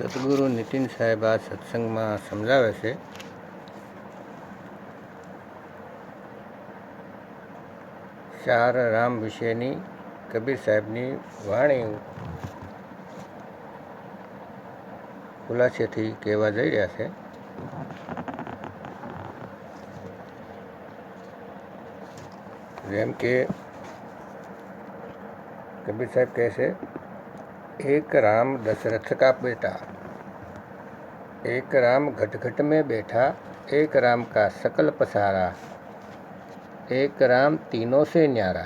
સદગુરુ નીતિન સાહેબ આ સત્સંગમાં સમજાવે છે. ચાર રામ વિશેની કબીર સાહેબની વાણી ખુલાસેથી કહેવા જઈ રહ્યા છે. જેમ કે કબીર સાહેબ કહે છે, એક રામ દશરથ કા બેટા एक राम घट घट में बैठा एक राम का सकल पसारा एक राम तीनों से न्यारा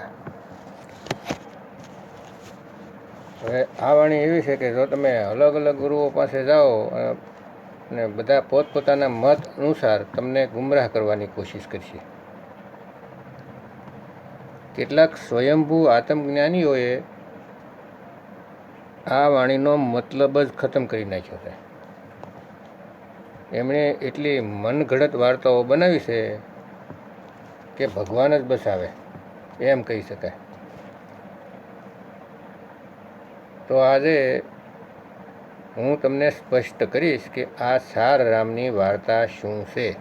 હવે આ વાણી એવી છે કે જો તમે અલગ અલગ ગુરુઓ પાસે જાઓ અને બધા પોતપોતાના મત અનુસાર તમને ગુમરાહ કરવાની કોશિશ કરશે કેટલાક સ્વયંભૂ આત્મજ્ઞાનીઓએ આ વાણીનો મતલબ જ ખતમ કરી નાખ્યો છે એમણે એટલી મનઘડત વાર્તાઓ બનાવી છે કે ભગવાન જ બસાવે એમ કહી શકાય. તો આજે હું તમને સ્પષ્ટ કરીશ કે આ સાર રામની વાર્તા શું છે.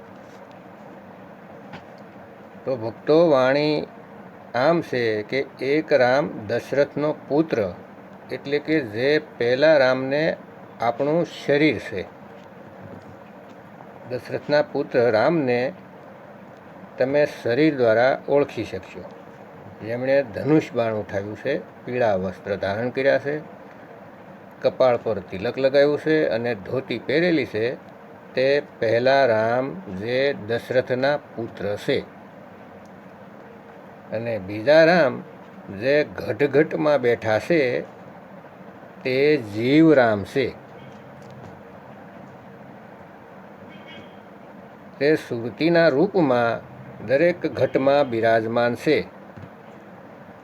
તો ભક્તો, વાણી આમ છે કે એક રામ દશરથનો પુત્ર એટલે કે જે પહેલાં રામને આપણું શરીર છે. દશરથના પુત્ર રામને તમે શરીર દ્વારા ઓળખી શકશો. જેમણે ધનુષ બાણ ઉઠાવ્યું છે, પીળા વસ્ત્ર ધારણ કર્યા છે, કપાળ પર તિલક લગાવ્યું છે અને ધોતી પહેરેલી છે, તે પહેલા રામ જે દશરથના પુત્ર છે. અને બીજા રામ જે ઘટઘટમાં બેઠા છે, તે જીવરામ છે. તે સુરતીના રૂપમાં દરેક ઘટમાં બિરાજમાન છે.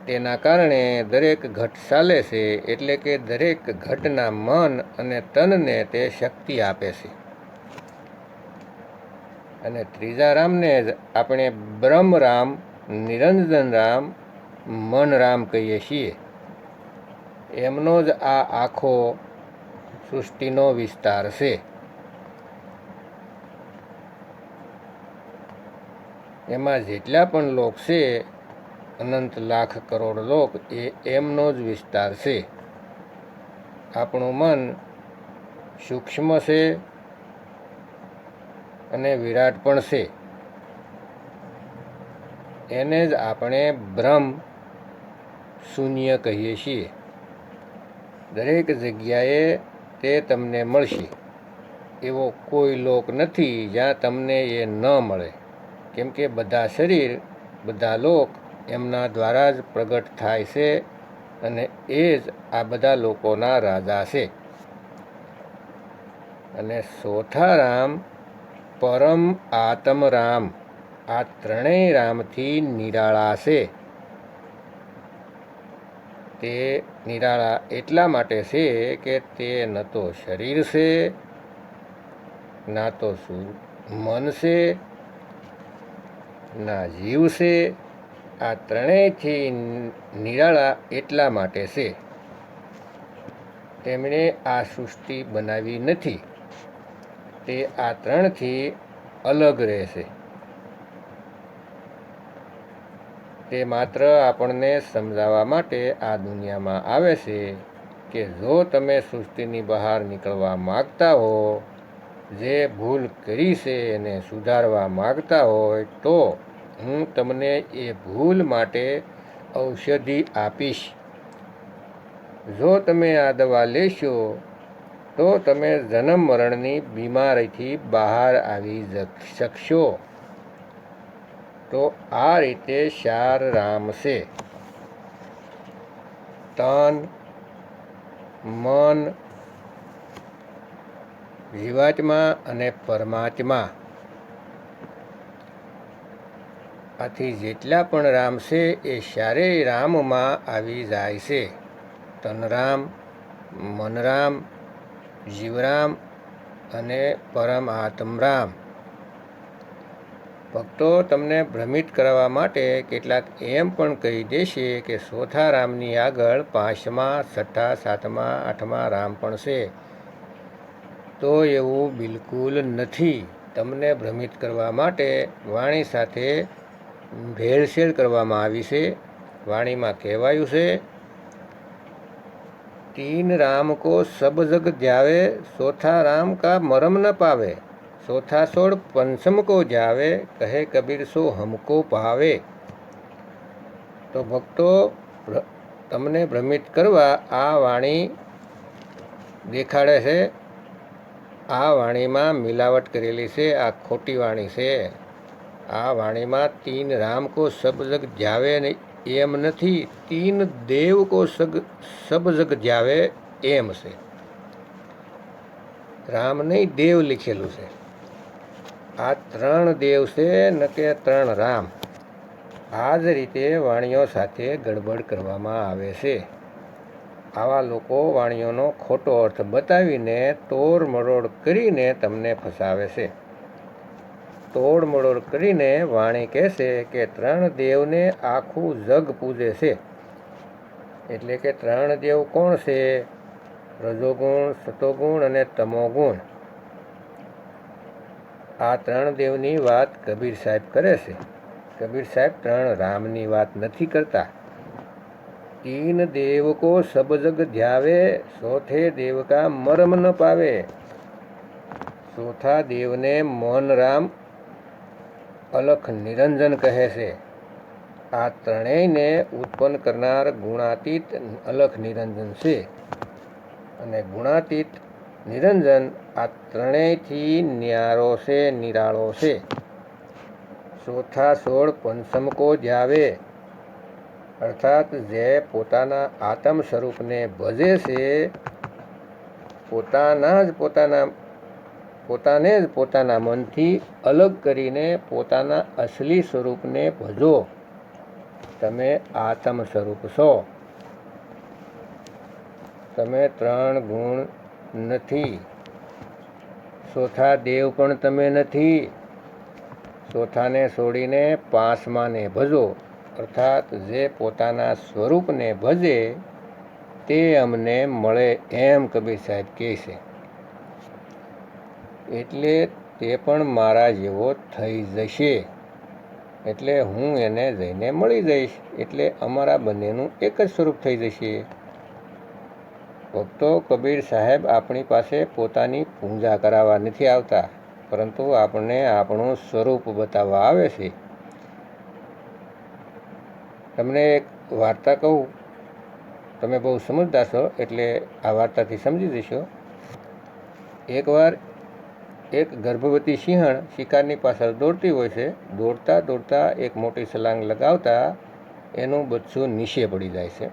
તેના કારણે દરેક ઘટ ચાલે છે એટલે કે દરેક ઘટના મન અને તનને તે શક્તિ આપે છે. અને ત્રીજા રામને જ આપણે બ્રહ્મરામ નિરંજન રામ, મન રામ કહીએ છીએ. એમનો જ આ આખો સૃષ્ટિનો વિસ્તાર છે. એમાં જેટલા પણ લોક છે, અનંત લાખ કરોડ લોક, એ એમનો જ વિસ્તાર છે. આપણું મન સૂક્ષ્મ છે અને વિરાટ પણ છે. એને જ આપણે બ્રહ્મ શૂન્ય કહીએ છીએ. દરેક જગ્યાએ તે તમને મળશે. એવો કોઈ લોક નથી જ્યાં તમને એ ન મળે. કેમ કે બધા શરીર, બધા લોક એમના દ્વારા જ પ્રગટ થાય છે અને એ જ આ બધા લોકોના રાજા છે. અને ચોથા રામ પરમ આતમ રામ આ ત્રણેય રામથી નિરાળા છે. તે નિરાળા એટલા માટે છે કે તે ન તો શરીર છે, ના તો મન છે ના જીવ છે, આ ત્રણેયથી નિરાળા એટલા માટે છે. તેમણે આ સૃષ્ટિ બનાવી નથી. તે આ ત્રણથી અલગ રહેશે. તે માત્ર આપણને સમજાવવા માટે આ દુનિયામાં આવે છે કે જો તમે સૃષ્ટિની બહાર નીકળવા માગતા હો જે ભૂલ કરી છે એને સુધારવા માગતા હોય તો હું તમને એ ભૂલ માટે ઔષધિ આપીશ. જો તમે આ દવા લેશો, તો તમે જન્મ મરણની બીમારીથી બહાર આવી શકશો. તો આ રીતે શાર રામ છે. તન, મન જીવાત્મા અને પરમાત્મા. આથી જેટલા પણ રામ છે, એ ચારેય રામમાં આવી જાય છે. તનરામ મનરામ, જીવરામ અને પરમ આત્મરામ ભક્તો તમને ભ્રમિત કરવા માટે કેટલાક એમ પણ કહી દેશે કે ચોથા રામની આગળ પાંચમા, છઠ્ઠા, સાતમા, આઠમા રામ પણ છે. તો એવું બિલકુલ નથી. તમને ભ્રમિત કરવા માટે વાણી સાથે ભેળસેળ કરવામાં આવી છે. વાણીમાં કહેવાયું છે, તીન રામ કો સબ જગ જાવે, ચોથા રામ કા મરમ ન પાવે. ચોથા સોળ પંચમ કો જાવે, કહે કબીર સો હમકો પાવે. તો ભક્તો તમને ભ્રમિત કરવા આ વાણી દેખાડે છે. આ વાણીમાં મિલાવટ કરેલી છે, આ ખોટી વાણી છે. આ વાણીમાં તીન રામ કો સબ જગ જાવે એમ નથી, તીન દેવ કો સગ સબ જગ જાવે એમ છે. રામ નહીં દેવ લખેલું છે. આ ત્રણ દેવ છે, ન કે ત્રણ રામ. આ જ રીતે વાણીઓ સાથે ગડબડ કરવામાં આવે છે. આવા લોકો વાણીઓનો ખોટો અર્થ બતાવીને તોડ મરોડ કરીને તમને ફસાવે છે. તોડ મરોડ કરીને વાણી કહેશે કે ત્રણ દેવને આખું જગ પૂજે છે. એટલે કે ત્રણ દેવ કોણ છે? રજોગુણ, સતોગુણ અને તમોગુણ. આ ત્રણ દેવની વાત કબીર સાહેબ કરે છે. કબીર સાહેબ ત્રણ રામની વાત નથી કરતા. તીન દેવકો જગ ધ્યાવે ચોથે દેવ કા મરમ ન પાવે. ચોથા દેવને મોહન રામ અલખ નિરંજન કહે છે. આ ત્રણેયને ઉત્પન્ન કરનાર ગુણાતીત અલખ નિરંજન છે. અને ગુણાતીત નિરંજન આ ત્રણેયથી ન્યારો છે, નિરાળો છે. ચોથા સોળ પંચમ કો જાવે અર્થાત જે પોતાના આત્મ સ્વરૂપને ભજે છે, પોતાના જ પોતાના, પોતાને જ પોતાના મનથી અલગ કરીને પોતાના અસલી સ્વરૂપને ભજો. તમે આત્મ સ્વરૂપ છો. તમે ત્રણ ગુણ નથી. ચોથા દેવ પણ તમે નથી. ચોથાને છોડીને પાંચમાને ભજો. અર્થાત જે પોતાના સ્વરૂપને ભજે તે અમને મળે એમ કબીર સાહેબ કહે છે. એટલે તે પણ મારા જેવો થઈ જશે. એટલે હું એને જઈને મળી જઈશ. એટલે અમારા બંનેનું એક જ સ્વરૂપ થઈ જશે. ભક્તો કબીર સાહેબ આપણી પાસે પોતાની પૂજા કરાવવા નથી આવતા, પરંતુ આપણને આપણું સ્વરૂપ બતાવવા આવે છે. તમને એક વાર્તા કહું. તમે બહુ સમજદાર છો, એટલે આ વાર્તાથી સમજી જશો. એકવાર એક ગર્ભવતી સિંહણ શિકારની પાછળ દોડતી હોય છે. દોડતા દોડતા એક મોટી છલાંગ લગાવતા એનું બચ્ચું નીચે પડી જાય છે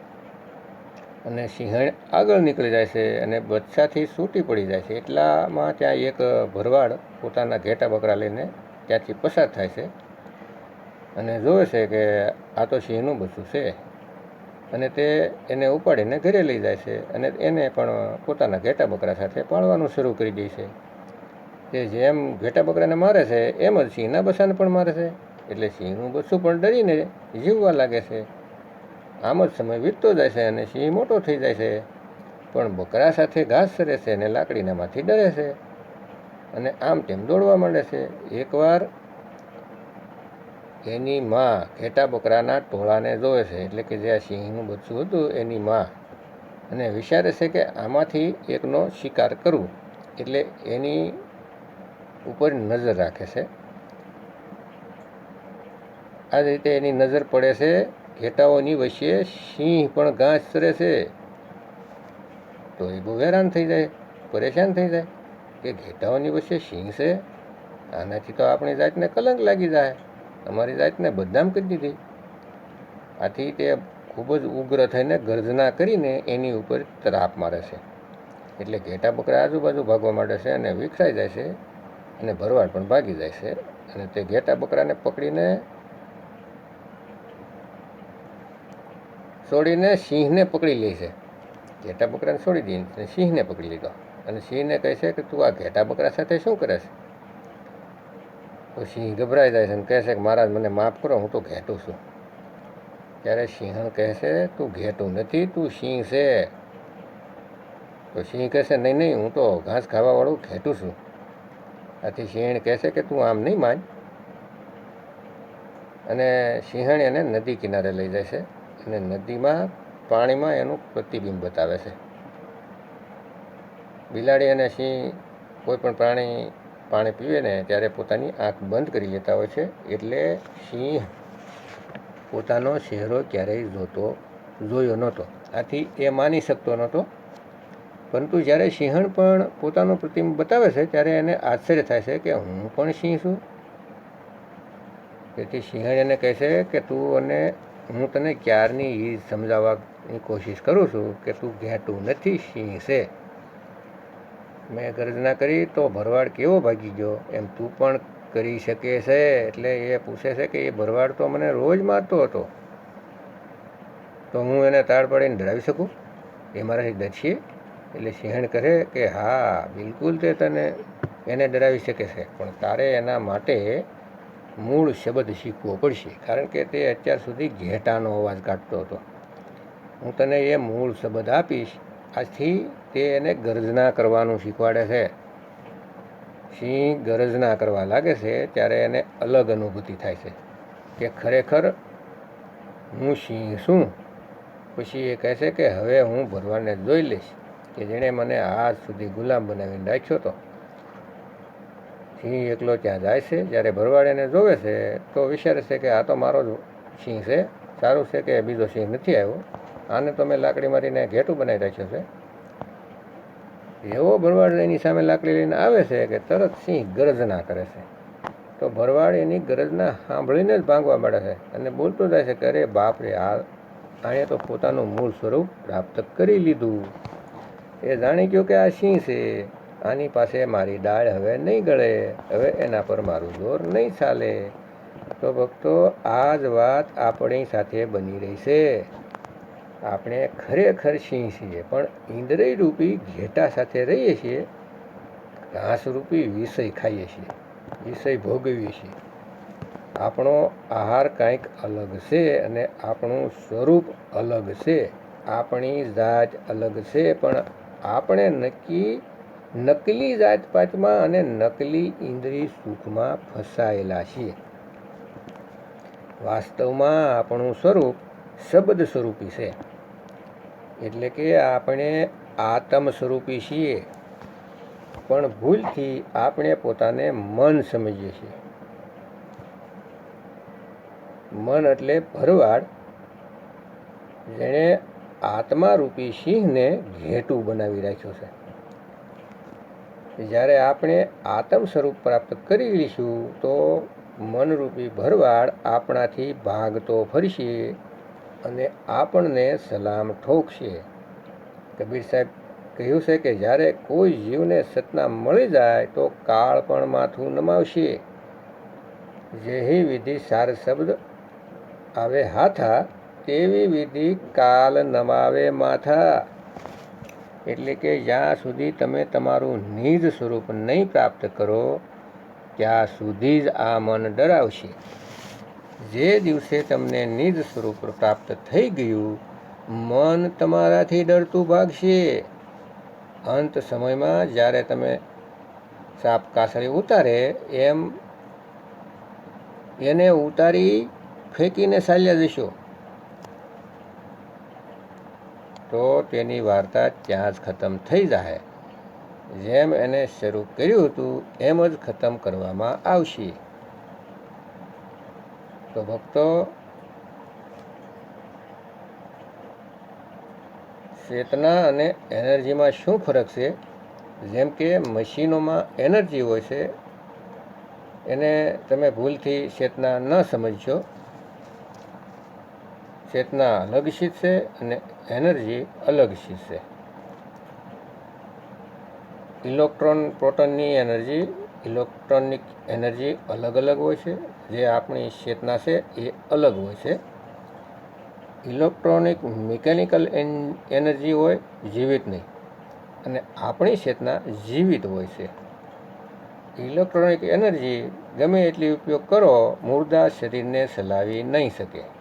અને સિંહણ આગળ નીકળી જાય છે અને બચ્ચાથી છૂટી પડી જાય છે. એટલામાં ત્યાં એક ભરવાડ પોતાના ઘેટા બકરા લઈને ત્યાંથી પસાર થાય છે. અને જોવે છે કે આ તો સિંહનું બચ્ચું છે. અને તે એને ઉપાડીને ઘરે લઈ જાય છે અને એને પણ પોતાના ઘેટા બકરા સાથે પાળવાનું શરૂ કરી દે છે. તે જેમ ઘેટા બકરાને મારે છે, એમ જ સિંહના બચ્ચાને પણ મારે છે. એટલે સિંહનું બચ્ચું પણ ડરીને જીવવા લાગે છે. આમ જ સમય વીતતો જાય છે અને સિંહ મોટો થઈ જાય છે. પણ બકરા સાથે ઘાસ સરે છે અને લાકડીનામાંથી ડરે છે. અને આમ તેમ દોડવા માંડે છે. એકવાર એની માં ઘેટા બકરાના ટોળાને જોવે છે. એટલે કે જે આ સિંહનું બચ્ચું હતું એની માં. અને વિચારે છે કે આમાંથી એકનો શિકાર કરવું એટલે એની ઉપર નજર રાખે છે. આ રીતે એની નજર પડે છે. ઘેટાઓની વચ્ચે સિંહ પણ ઘાસ ચરે છે. તો એ બહુ હેરાન થઈ જાય, પરેશાન થઈ જાય કે ઘેટાઓની વચ્ચે સિંહ છે? આનાથી તો આપણી જાતને કલંક લાગી જાય. અમારી જાતને બદનામ કરી દીધી. આથી તે ખૂબ જ ઉગ્ર થઈને ગર્જના કરીને એની ઉપર તરાપ મારે છે. એટલે ઘેટા બકરા આજુબાજુ ભાગવા માંડે છે અને વિખરાઈ જાય છે અને ભરવાડ પણ ભાગી જાય છે અને તે ઘેટા બકરાને પકડીને છોડીને સિંહને પકડી લે છે. ઘેટા બકરાને છોડી દઈને સિંહને પકડી લીધો. અને સિંહને કહે છે કે તું આ ઘેટા બકરા સાથે શું કરે છે? તો સિંહ ગભરાઈ જાય છે અને કહે છે કે, મહારાજ, મને માફ કરો, હું તો ઘેટું છું. ત્યારે સિંહણ કહે છે, તું ઘેટું નથી, તું સિંહ છે. તો સિંહ કહેશે નહીં નહીં, હું તો ઘાસ ખાવાવાળું ઘેટું છું. આથી સિંહણ કહેશે કે, તું આમ નહીં માન. અને સિંહણ એને નદી કિનારે લઈ જાય છે અને નદીમાં પાણીમાં એનું પ્રતિબિંબ બતાવે છે. બિલાડી અને સિંહ કોઈ પણ પ્રાણી પાણી પીવે ને ત્યારે પોતાની આંખ બંધ કરી લેતા હોય છે, એટલે સિંહ પોતાનો ચહેરો ક્યારેય જોતો, જોયો નહોતો. આથી એ માની શકતો નહોતો. પરંતુ જ્યારે સિંહણ પણ પોતાનો પ્રતિબિંબ બતાવે છે, ત્યારે એને આશ્ચર્ય થાય છે કે હું પણ સિંહ છું. તેથી સિંહણ એને કહે છે કે તું અને હું તને ક્યારની એ સમજાવવાની કોશિશ કરું છું કે તું ઘેટું નથી, સિંહ છે. મેં ગર્જના કરી, તો ભરવાડ કેવો ભાગી ગયો? એમ તું પણ કરી શકે છે, એટલે એ પૂછે છે કે એ ભરવાડ તો મને રોજ મારતો હતો. તો હું એને તાળ પાડીને ડરાવી શકું? એ મારાથી ડરશે એટલે સિંહણ કહે કે, હા, બિલકુલ તે તને એને ડરાવી શકે છે, પણ તારે એના માટે મૂળ શબ્દ શીખવો પડશે, કારણ કે તે અત્યાર સુધી ઘેટાનો અવાજ કાઢતો હતો. હું તને એ મૂળ શબ્દ આપીશ આજથી તે એને ગર્જના કરવાનું શીખવાડે છે. સિંહ ગરજના કરવા લાગે છે ત્યારે એને અલગ અનુભૂતિ થાય છે કે ખરેખર હું સિંહ છું. પછી એ કહે છે કે હવે હું ભરવાડને જોઈ લઈશ કે જેણે મને આજ સુધી ગુલામ બનાવીને રાખ્યો હતો સિંહ એકલો ત્યાં જાય છે, જ્યારે ભરવાડ એને જોવે છે તો વિચારે છે કે આ તો મારો જ સિંહ છે, સારું છે કે બીજો સિંહ નથી આવ્યો. આને તો મેં લાકડી મારીને ઘેટું બનાવી રાખ્યો છે. એવો ભરવાડ એની સામે લાકડી લઈને આવે છે કે તરત સિંહ ગરજના કરે છે. તો ભરવાડ એની ગરજના સાંભળીને જ ભાંગવા માંડે છે અને બોલતો જાય છે કે અરે બાપરે, આ આણે તો પોતાનું મૂળ સ્વરૂપ પ્રાપ્ત કરી લીધું. એ જાણી ગયો કે આ સિંહ છે. આની પાસે મારી દાળ હવે નહીં ગળે. હવે એના પર મારું જોર નહીં ચાલે. તો ભક્તો, આ જ વાત આપણી સાથે બની રહી છે. આપણે ખરેખર સિંહ છીએ, પણ ઇન્દ્રિય રૂપી ઘેટા સાથે રહીએ છીએ ઘાસ રૂપી વિષય ખાઈએ છીએ, વિષય ભોગવીએ છીએ. આપણો આહાર કાંઈક અલગ છે અને આપણું સ્વરૂપ અલગ છે, આપણી જાત અલગ છે, પણ આપણે નક્કી, નકલી જાત પાતમાં અને નકલી ઇન્દ્રિય સુખમાં ફસાયેલા છીએ. વાસ્તવમાં આપણું સ્વરૂપ શબ્દ સ્વરૂપી છે. એટલે કે આપણે આત્મ સ્વરૂપી છીએ, પણ ભૂલથી આપણે પોતાને મન સમજીએ છીએ. મન એટલે ભરવાડ, જેણે આત્મારૂપી સિંહને ઘેટું બનાવી રાખ્યો છે. જ્યારે આપણે આત્મ સ્વરૂપ પ્રાપ્ત કરી લઈશું, તો મનરૂપી ભરવાડ આપણાથી ભાગતો ફરશે. અને આપણને સલામ ઠોકશે. કબીર સાહેબ કહ્યું છે કે જ્યારે કોઈ જીવને સતના મળી જાય તો કાળ પણ માથું નમાવશે. જેહી વિધિ સાર શબ્દ આવે હાથા, તેવી વિધિ કાલ નમાવે માથા. એટલે કે જ્યાં સુધી તમે તમારું નિજ સ્વરૂપ નહીં પ્રાપ્ત કરો, ત્યાં સુધી જ આ મન ડરાવશે. જે દિવસે તમને નિજ સ્વરૂપ પ્રાપ્ત થઈ ગયું, મન તમારાથી ડરતું ભાગશે. અંત સમયમાં જ્યારે તમે સાપ કાસળી ઉતારે, એમ એને ઉતારી ફેંકીને ચાલ્યા જશો. તો તેની વાર્તા ત્યાં જ ખતમ થઈ જાય જેમ એને શરૂ કર્યું હતું, એમ જ ખતમ કરવામાં આવશે. તો ભક્તો, ચેતના અને એનર્જીમાં શું ફરક છે? જેમ કે મશીનોમાં એનર્જી હોય છે, એને તમે ભૂલથી ચેતના ન સમજશો. ચેતના અલગ છે અને એનર્જી અલગ છે. ઇલેક્ટ્રોન, પ્રોટોનની એનર્જી, ઇલેક્ટ્રોનિક એનર્જી અલગ અલગ હોય છે. જે આપણી ચેતના છે, એ અલગ હોય છે. ઇલેક્ટ્રોનિક મિકેનિકલ એનર્જી હોય, જીવિત નહીં. અને આપણી ચેતના જીવિત હોય છે. ઇલેક્ટ્રોનિક એનર્જી ગમે એટલી ઉપયોગ કરો, મુર્દા શરીરને ચલાવી નહીં શકે.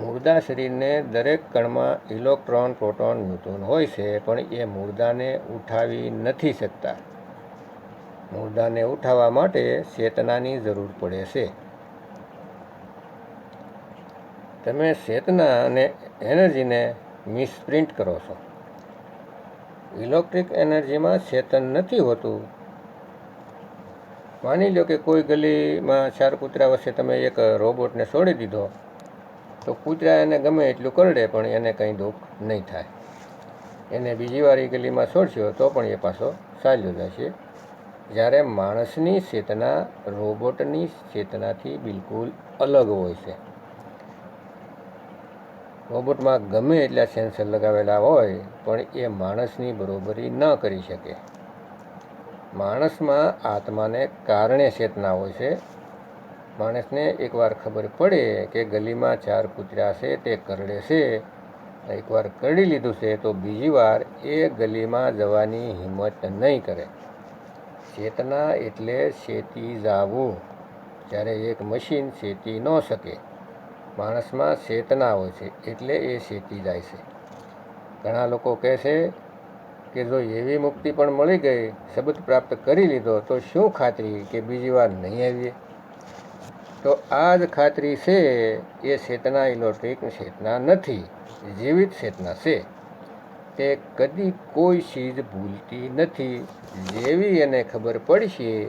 મુર્દા શરીરને દરેક કણમાં ઇલેક્ટ્રોન, પ્રોટોન, ન્યુટ્રોન હોય છે, પણ એ મુર્દાને ઉઠાવી નથી શકતા. મુર્દાને ઉઠાવવા માટે ચેતનાની જરૂર પડે છે. તમે ચેતના અને એનર્જીને મિસપ્રિન્ટ કરો છો. ઇલેક્ટ્રિક એનર્જીમાં ચેતન નથી હોતું. માની લો કે કોઈ ગલીમાં ચાર કૂતરા વચ્ચે તમે એક રોબોટને છોડી દીધો, તો કૂતરા એને ગમે એટલું કરડે, પણ એને કંઈ દુઃખ નહીં થાય. એને બીજી વાર એ ગલીમાં છોડશો તો પણ એ પાછો ચાલ્યો જશે. જ્યારે માણસની ચેતના રોબોટની ચેતનાથી બિલકુલ અલગ હોય છે. રોબોટમાં ગમે એટલા સેન્સર લગાવેલા હોય, પણ એ માણસની બરોબરી ન કરી શકે. માણસમાં આત્માને કારણે ચેતના હોય છે. માણસને એકવાર ખબર પડે કે ગલીમાં ચાર કૂતરા છે, તે કરડે છે. એકવાર કરડી લીધું છે, તો બીજી વાર એ ગલીમાં જવાની હિંમત નહીં કરે. ચેતના એટલે શેતી જાવું. જ્યારે એક મશીન શેતી ન શકે, માણસમાં ચેતના હોય છે એટલે એ શેતી જાય છે. ઘણા લોકો કહે છે કે જો એવી મુક્તિ પણ મળી ગઈ, શબ્દ પ્રાપ્ત કરી લીધો, તો શું ખાતરી કે બીજી વાર નહીં આવીએ? તો આ જ ખાતરી છે, એ ચેતના ઇલેક્ટ્રિક ચેતના નથી જીવિત ચેતના છે. તે કદી કોઈ ચીજ ભૂલતી નથી. જેવી એને ખબર પડશે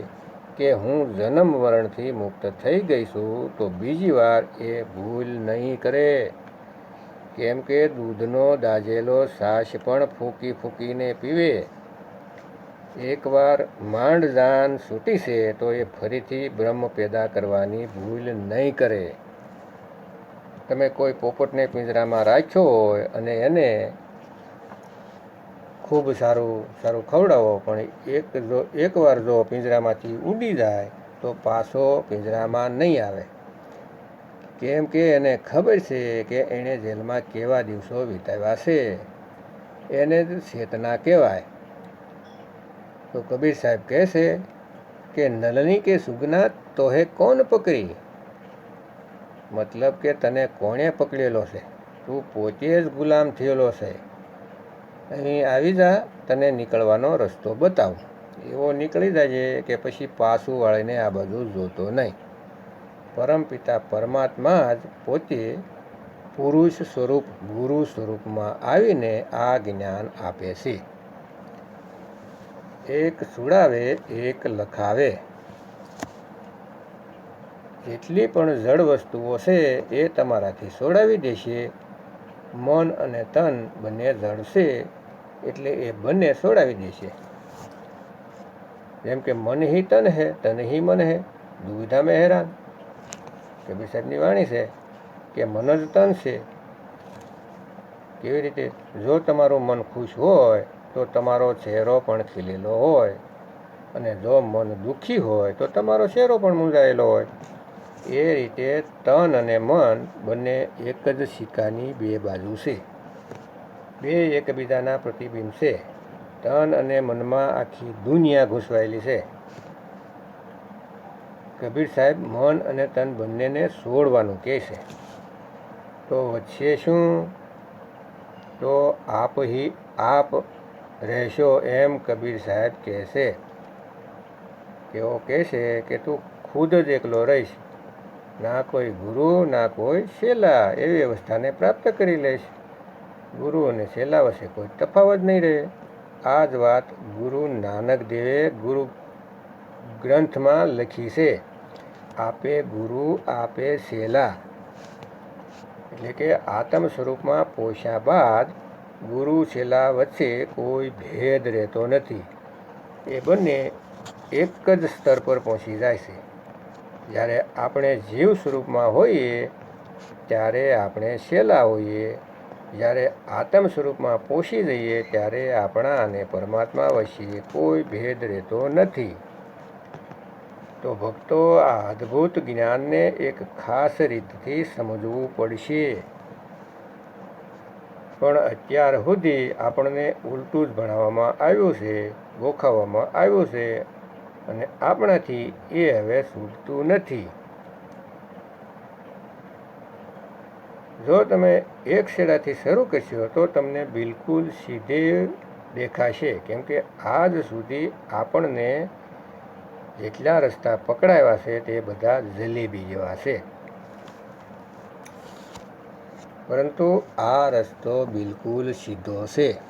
કે હું જન્મ મરણથી મુક્ત થઈ ગઈ છું, તો બીજી વાર એ ભૂલ નહીં કરે. કેમ કે દૂધનો દાજેલો છાશ પણ ફૂંકી ફૂંકીને પીવે. એકવાર માંડ જાન છે તો એ ફરીથી બ્રહ્મ પેદા કરવાની ભૂલ નહીં કરે. તમે કોઈ પોપટને પિંજરામાં રાખ્યો હોય અને એને ખૂબ સારું સારું ખવડાવો, પણ એક જો, એકવાર જો પિંજરામાંથી ઉડી જાય, તો પાછો પિંજરામાં નહીં આવે. કેમ કે એને ખબર છે કે એણે જેલમાં કેવા દિવસો વિતાવ્યા છે. એને ચેતના કહેવાય. તો કબીર સાહેબ કહે છે કે, નલની કે સુગના તોહે કોણ પકડી? મતલબ કે તને કોણે પકડેલો છે? તું પોતે જ ગુલામ થયેલો છે. અહીં આવી જા, તને નીકળવાનો રસ્તો બતાવ. એવો નીકળી જાય કે પછી પાછું વાળીને આ બધું જોતો નહીં. પરમપિતા પરમાત્મા જ પોતે પુરુષ સ્વરૂપ, ગુરુ સ્વરૂપમાં આવીને આ જ્ઞાન આપે છે. એક સુડાવે, એક લખાવે. જેટલી પણ જળ વસ્તુઓ છે એ તમારાથી છોડાવી દેશે. મન અને તન બંને છે. એટલે એ બંને છોડાવી દેશે. જેમ કે મન હિ તન હે, તન હિ મન હે, દુવિધા મેં હેરાન. કબીર સાહેબની વાણી છે કે મન જ તન છે. કેવી રીતે? જો તમારું મન ખુશ હોય, તો તમારો ચહેરો પણ ખીલેલો હોય. અને જો મન દુઃખી હોય, તો તમારો ચહેરો પણ મૂંઝાયેલો હોય. એ રીતે તન અને મન બંને એક જ સિક્કાની બે બાજુ છે. બે એકબીજાના પ્રતિબિંબ છે. તન અને મનમાં આખી દુનિયા ઘૂસવાયેલી છે. કબીર સાહેબ મન અને તન બંનેને છોડવાનું કહે છે. તો વચ્ચે શું? તો આપ હી આપ રહેશો એમ કબીર સાહેબ કહે છે. તેઓ કહે છે કે તું ખુદ જ એકલો રહીશ. ના કોઈ ગુરુ, ના કોઈ શેલા એવી અવસ્થાને પ્રાપ્ત કરી લઈશ. ગુરુ અને શેલા વચ્ચે કોઈ તફાવત નહીં રહે. આ જ વાત ગુરુ નાનક દેવે ગુરુ ગ્રંથમાં લખી છે. આપે ગુરુ, આપે શેલા એટલે કે આત્મ સ્વરૂપમાં પોષ્યા બાદ ગુરુ શેલા વચ્ચે કોઈ ભેદ રહેતો નથી. એ બંને એક જ સ્તર પર પહોંચી જાય છે. જ્યારે આપણે જીવ સ્વરૂપમાં હોઈએ, ત્યારે આપણે શેલા હોઈએ જ્યારે આત્મ સ્વરૂપમાં પોષી જઈએ ત્યારે આપણા અને પરમાત્મા વચ્ચે કોઈ ભેદ રહેતો નથી. તો ભક્તો, આ અદ્ભુત જ્ઞાનને એક ખાસ રીતથી સમજવું પડશે. પણ અત્યાર સુધી આપણને ઉલટું જ ભણાવવામાં આવ્યું છે, ગોખાવવામાં આવ્યું છે અને આપણાથી એ હવે છૂટતું નથી. જો તમે એક છેડાથી શરૂ કરશો, તો તમને બિલકુલ સીધે દેખાશે. કેમ કે આજ સુધી આપણને જેટલા રસ્તા પકડાયા છે, તે બધા જલેબી જેવા છે. પરંતુ આ રસ્તો બિલકુલ સીધો છે.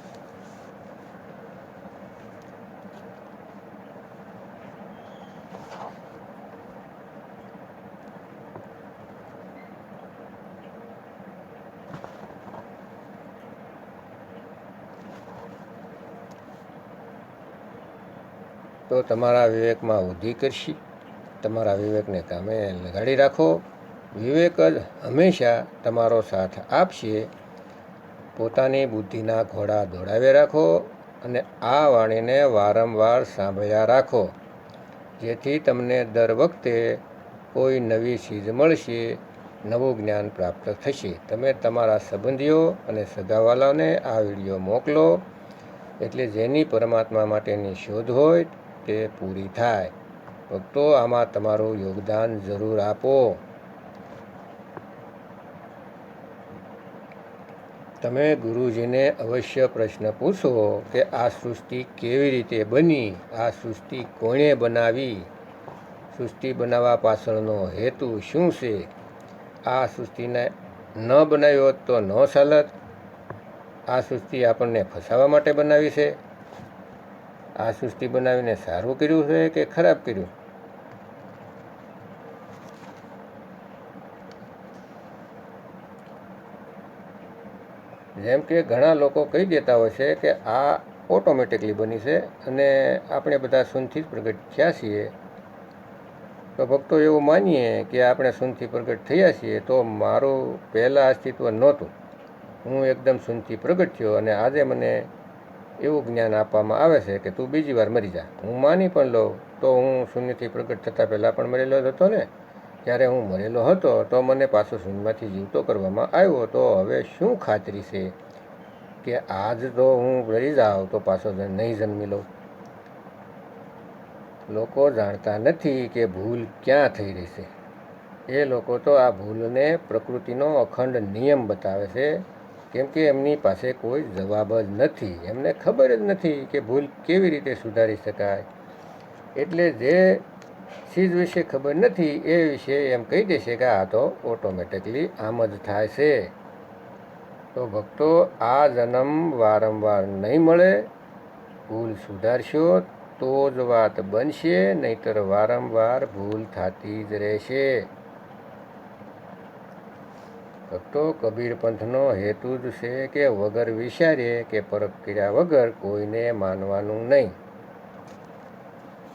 તો તમારા વિવેકમાં વૃદ્ધિ કરશી. તમારા વિવેકને કામે લગાડી રાખો. વિવેક જ હંમેશા તમારો સાથ આપશે. પોતાની બુદ્ધિના ઘોડા દોડાવી રાખો અને આ વાણીને વારંવાર સાંભળ્યા રાખો. જેથી તમને દર વખતે કોઈ નવી ચીજ મળશે, નવું જ્ઞાન પ્રાપ્ત થશે. તમે તમારા સંબંધીઓ અને સગાવાલાને આ વીડિયો મોકલો. એટલે જેની પરમાત્મા માટેની શોધ હોય તે પૂરી થાય. ભક્તો, આમાં તમારું યોગદાન જરૂર આપો. તમે ગુરુજીને અવશ્ય પ્રશ્ન પૂછો કે આ સૃષ્ટિ કેવી રીતે બની? આ સૃષ્ટિ કોણે બનાવી? સૃષ્ટિ બનાવવા પાછળનો હેતુ શું છે? આ સૃષ્ટિને ન બનાવ્યો તો ન ચાલત. આ સૃષ્ટિ આપણને ફસાવા માટે બનાવી છે. આ સૃષ્ટિ બનાવીને સારું કર્યું છે કે ખરાબ કર્યું? જેમ કે ઘણા લોકો કહી દેતા હોય છે કે આ ઓટોમેટિકલી બની છે અને આપણે બધા સુનથી જ પ્રગટ થયા છીએ. તો ભક્તો એવું માનીએ કે આપણે સુનથી પ્રગટ થયા છીએ તો મારું પહેલાં અસ્તિત્વ નહોતું. હું એકદમ સુનથી પ્રગટ થયો અને આજે મને એવું જ્ઞાન આપવામાં આવે છે કે તું બીજી વાર મરી જા. હું માની પણ લઉં. તો હું શૂન્યથી પ્રગટ થતાં પહેલાં પણ મરેલો જ હતો ને? જ્યારે હું મરેલો હતો, તો મને પાછો શૂન્યમાંથી જીવતો કરવામાં આવ્યો. તો હવે શું ખાતરી છે કે આજ તો હું મરી જાઉં, તો પાછો નહીં જન્મી લઉં? લોકો જાણતા નથી કે ભૂલ ક્યાં થઈ રહી છે એ લોકો તો આ ભૂલને પ્રકૃતિનો અખંડ નિયમ બતાવે છે. કેમ કે એમની પાસે કોઈ જવાબ જ નથી. એમને ખબર જ નથી કે ભૂલ કેવી રીતે સુધારી શકાય. એટલે જે ચીજ વિશે ખબર નથી એ વિશે એમ કહી દેશે કે આ તો ઓટોમેટિકલી આમ જ થાય છે તો ભક્તો, આ જન્મ વારંવાર નહીં મળે, ભૂલ સુધારશો તો જ વાત બનશે, નહીતર વારંવાર ભૂલ થતી જ રહેશે. ભક્તો કબીર પંથનો હેતુ જ છે કે વગર વિચારે કે પરક્રિયા વગર કોઈને માનવાનું નહીં.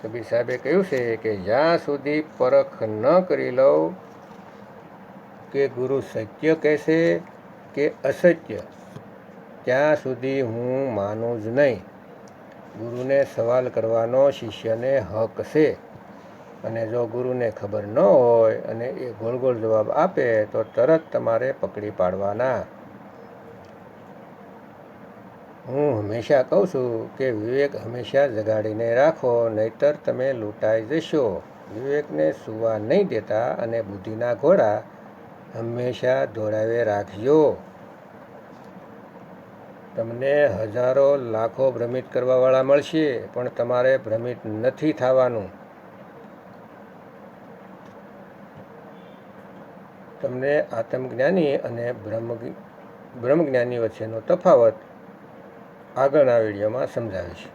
કબીર સાહેબે કહ્યું છે કે જ્યાં સુધી પરખ ન કરી લઉં કે ગુરુ સત્ય કહેશે કે અસત્ય, ત્યાં સુધી હું માનું જ નહીં. ગુરુને સવાલ કરવાનો શિષ્યને હક છે. અને જો ગુરુને ખબર ન હોય અને એ ગોળ ગોળ જવાબ આપે, તો તરત તમારે પકડી પાડવાના. હું હંમેશા કહું છું કે વિવેક હંમેશા જગાડીને રાખો, નહીતર તમે લૂંટાઈ જશો. વિવેકને સુવા નહીં દેતા અને બુદ્ધિના ઘોડા હંમેશા દોડાવે રાખજો. તમને હજારો લાખો ભ્રમિત કરવાવાળા મળશે, પણ તમારે ભ્રમિત નથી થવાનું. તમને આત્મજ્ઞાની અને બ્રહ્મ બ્રહ્મજ્ઞાની વચ્ચેનો તફાવત આગળના વિડીયોમાં સમજાવીશ.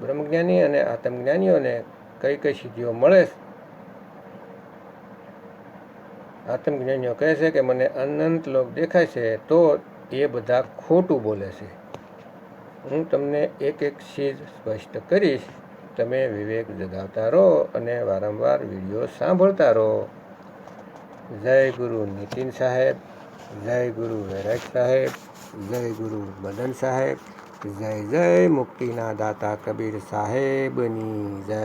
બ્રહ્મજ્ઞાની અને આત્મજ્ઞાનીઓને કઈ કઈ સિદ્ધિઓ મળે આત્મજ્ઞાનીઓ કહે છે કે મને અનંત લોક દેખાય છે તો એ બધા ખોટું બોલે છે. હું તમને એક એક ચીજ સ્પષ્ટ કરીશ. તમે વિવેક જગાવતા રહો અને વારંવાર વીડિયો સાંભળતા રહો. જય ગુરુ નીતિન સાહેબ જય ગુરુ વૈરાગ સાહેબ જય ગુરુ મદન સાહેબ જય જય મુક્તિના દાતા કબીર સાહેબની જય